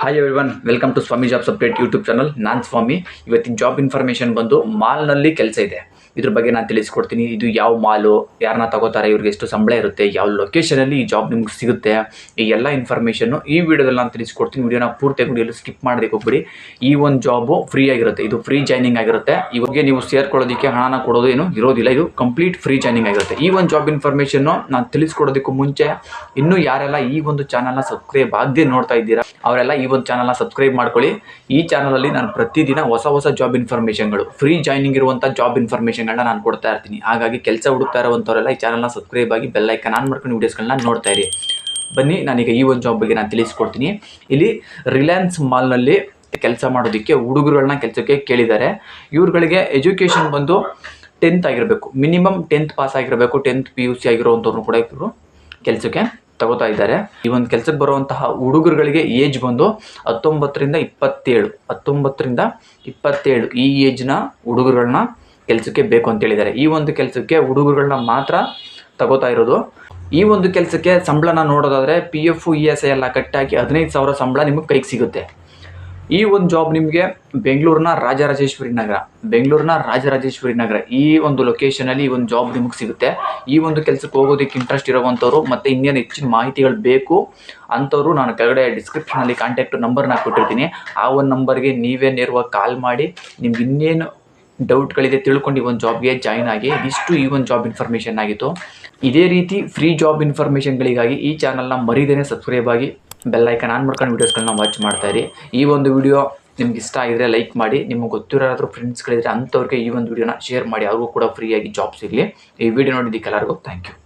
Hi everyone welcome to Swami jobs update YouTube channel ನಾನ್ ಸ್ವಾಮಿ. ಇವತ್ತಿನ job information ಬಂದು ಮಾಲ್ನಲ್ಲಿ ಕೆಲಸ ಇದೆ. ಇದ್ರ ಬಗ್ಗೆ ನಾನು ತಿಳಿಸ್ಕೊಡ್ತೀನಿ. ಇದು ಯಾವ ಮಾಲು ಯಾರನ್ನ ತಗೋತಾರೆ, ಇವ್ರಿಗೆ ಎಷ್ಟು ಸಂಬಳ ಇರುತ್ತೆ, ಯಾವ ಲೊಕೇಶನಲ್ಲಿ ಈ ಜಾಬ್ ನಿಮ್ಗೆ ಸಿಗುತ್ತೆ, ಈ ಎಲ್ಲ ಇನ್ಫಾರ್ಮೇಷನ್ನು ಈ ವಿಡಿಯೋದಲ್ಲಿ ನಾನು ತಿಳಿಸ್ಕೊಡ್ತೀನಿ. ವಿಡಿಯೋನ ಪೂರ್ತಿ ವಿಡಿಯೋಲಿ ಸ್ಕಿಪ್ ಮಾಡೋದಕ್ಕೆ ಹೋಗ್ಬಿಡಿ. ಈ ಒಂದು ಜಾಬು ಫ್ರೀ ಆಗಿರುತ್ತೆ. ಇದು ಫ್ರೀ ಜಾಯ್ನಿಂಗ್ ಆಗಿರುತ್ತೆ. ಇವಾಗ ನೀವು ಸೇರ್ಕೊಳ್ಳೋದಕ್ಕೆ ಹಣನ ಕೊಡೋದು ಏನು ಇರೋದಿಲ್ಲ. ಇದು ಕಂಪ್ಲೀಟ್ ಫ್ರೀ ಜಾಯ್ನಿಂಗ್ ಆಗಿರುತ್ತೆ. ಈ ಒಂದು ಜಾಬ್ ಇನ್ಫಾರ್ಮೇಷನ್ನು ನಾನು ತಿಳಿಸ್ಕೊಡೋದಕ್ಕೂ ಮುಂಚೆ ಇನ್ನೂ ಯಾರೆಲ್ಲ ಈ ಒಂದು ಚಾನಲ್ನ ಸಬ್ಸ್ಕ್ರೈಬ್ ಆಗದೆ ನೋಡ್ತಾ ಇದ್ದೀರಾ, ಅವರೆಲ್ಲ ಈ ಒಂದು ಚಾನಲ್ನ ಸಬ್ಸ್ಕ್ರೈಬ್ ಮಾಡ್ಕೊಳ್ಳಿ. ಈ ಚಾನಲಲ್ಲಿ ನಾನು ಪ್ರತಿದಿನ ಹೊಸ ಹೊಸ ಜಾಬ್ ಇನ್ಫಾರ್ಮೇಷನ್ಗಳು ಫ್ರೀ ಜಾಯ್ನಿಂಗ್ ಇರುವಂಥ ಜಾಬ್ ಇನ್ಫಾರ್ಮೇಷನ್ಗಳನ್ನ ನಾನು ಕೊಡ್ತಾ ಇರ್ತೀನಿ. ಹಾಗಾಗಿ ಕೆಲಸ ಹುಡುಕ್ತಾ ಇರುವಂಥವರೆಲ್ಲ ಈ ಚಾನಲ್ನ ಸಬ್ಸ್ಕ್ರೈಬ್ ಆಗಿ ಬೆಲ್ಲೈಕನ್ ಆನ್ ಮಾಡ್ಕೊಂಡು ವೀಡಿಯೋಸ್ಗಳನ್ನ ನೋಡ್ತಾ ಇರಿ. ಬನ್ನಿ, ನಾನೀಗ ಈ ಒಂದು ಜಾಬ್ ಬಗ್ಗೆ ನಾನು ತಿಳಿಸ್ಕೊಡ್ತೀನಿ. ಇಲ್ಲಿ ರಿಲಯನ್ಸ್ ಮಾಲ್ನಲ್ಲಿ ಕೆಲಸ ಮಾಡೋದಕ್ಕೆ ಹುಡುಗರುಗಳನ್ನ ಕೆಲಸಕ್ಕೆ ಕೇಳಿದ್ದಾರೆ. ಇವ್ರುಗಳಿಗೆ ಎಜುಕೇಷನ್ ಬಂದು ಟೆಂತ್ ಆಗಿರಬೇಕು. ಮಿನಿಮಮ್ ಟೆಂತ್ ಪಾಸ್ ಆಗಿರಬೇಕು ಟೆಂತ್ ಪಿ ಯು ಸಿ ಆಗಿರೋವಂಥವ್ರನ್ನು ಕೂಡ ಇವರು ಕೆಲಸಕ್ಕೆ ತಗೋತಾ ಇದ್ದಾರೆ. ಈ ಒಂದು ಕೆಲಸಕ್ಕೆ ಬರುವಂತಹ ಹುಡುಗರುಗಳಿಗೆ ಏಜ್ ಬಂದು ಹತ್ತೊಂಬತ್ತರಿಂದ ಇಪ್ಪತ್ತೇಳು. ಹತ್ತೊಂಬತ್ತರಿಂದ ಇಪ್ಪತ್ತೇಳು ಈ ಏಜ್ನ ಹುಡುಗರುಗಳನ್ನ ಕೆಲಸಕ್ಕೆ ಬೇಕು ಅಂತ ಹೇಳಿದ್ದಾರೆ. ಈ ಒಂದು ಕೆಲಸಕ್ಕೆ ಹುಡುಗರುಗಳನ್ನ ಮಾತ್ರ ತಗೋತಾ ಇರೋದು. ಈ ಒಂದು ಕೆಲಸಕ್ಕೆ ಸಂಬಳನ ನೋಡೋದಾದರೆ P F E S I ಎಲ್ಲ ಕಟ್ಟಾಕಿ ಹದಿನೈದು ಸಾವಿರ ಸಂಬಳ ನಿಮಗೆ ಕೈಗೆ ಸಿಗುತ್ತೆ. ಈ ಒಂದು ಜಾಬ್ ನಿಮಗೆ ಬೆಂಗಳೂರಿನ ರಾಜರಾಜೇಶ್ವರಿ ನಗರ, ಬೆಂಗಳೂರಿನ ರಾಜರಾಜೇಶ್ವರಿ ನಗರ ಈ ಒಂದು ಲೊಕೇಶನಲ್ಲಿ ಈ ಒಂದು ಜಾಬ್ ನಿಮಗೆ ಸಿಗುತ್ತೆ. ಈ ಒಂದು ಕೆಲಸಕ್ಕೆ ಹೋಗೋದಕ್ಕೆ ಇಂಟ್ರೆಸ್ಟ್ ಇರೋವಂಥವ್ರು ಮತ್ತು ಇನ್ನೇನು ಹೆಚ್ಚಿನ ಮಾಹಿತಿಗಳು ಬೇಕು ಅಂಥವ್ರು ನಾನು ಕೆಳಗಡೆ ಡಿಸ್ಕ್ರಿಪ್ಷನಲ್ಲಿ ಕಾಂಟ್ಯಾಕ್ಟ್ ನಂಬರ್ನ ಕೊಟ್ಟಿರ್ತೀನಿ. ಆ ಒಂದು ನಂಬರ್ಗೆ ನೀವೇ ನೇರವಾಗಿ ಕಾಲ್ ಮಾಡಿ ನಿಮ್ಗೆ ಇನ್ನೇನು ಡೌಟ್ಗಳಿದೆ ತಿಳ್ಕೊಂಡು ಈ ಒಂದು ಜಾಬ್ಗೆ ಜಾಯ್ನ್ ಆಗಿ ಇಷ್ಟು ಈ ಒಂದು ಜಾಬ್ ಇನ್ಫಾರ್ಮೇಷನ್ ಆಗಿತ್ತು. ಇದೇ ರೀತಿ ಫ್ರೀ ಜಾಬ್ ಇನ್ಫಾರ್ಮೇಷನ್ಗಳಿಗಾಗಿ ಈ ಚಾನಲ್ನ ಮರಿದೇನೆ ಸಬ್ಸ್ಕ್ರೈಬ್ ಆಗಿ ಬೆಲ್ಲೈಕನ್ ಆನ್ ಮಾಡ್ಕೊಂಡು ವೀಡಿಯೋಸ್ಗಳನ್ನ ವಾಚ್ ಮಾಡ್ತಾ ಇರಿ. ಈ ಒಂದು ವಿಡಿಯೋ ನಿಮ್ಗೆ ಇಷ್ಟ ಆಗಿದ್ರೆ ಲೈಕ್ ಮಾಡಿ, ನಿಮಗೆ ಗೊತ್ತಿರೋದ್ರೂ ಫ್ರೆಂಡ್ಸ್ಗಳಿದ್ರೆ ಅಂಥವ್ರಿಗೆ ಈ ಒಂದು ವಿಡಿಯೋನ ಶೇರ್ ಮಾಡಿ, ಅವ್ರಿಗೂ ಕೂಡ ಫ್ರೀಯಾಗಿ ಜಾಬ್ ಸಿಗಲಿ ಈ ವಿಡಿಯೋ ನೋಡಿದ್ದಕ್ಕೆ ಎಲ್ಲರಿಗೂ ಥ್ಯಾಂಕ್ ಯು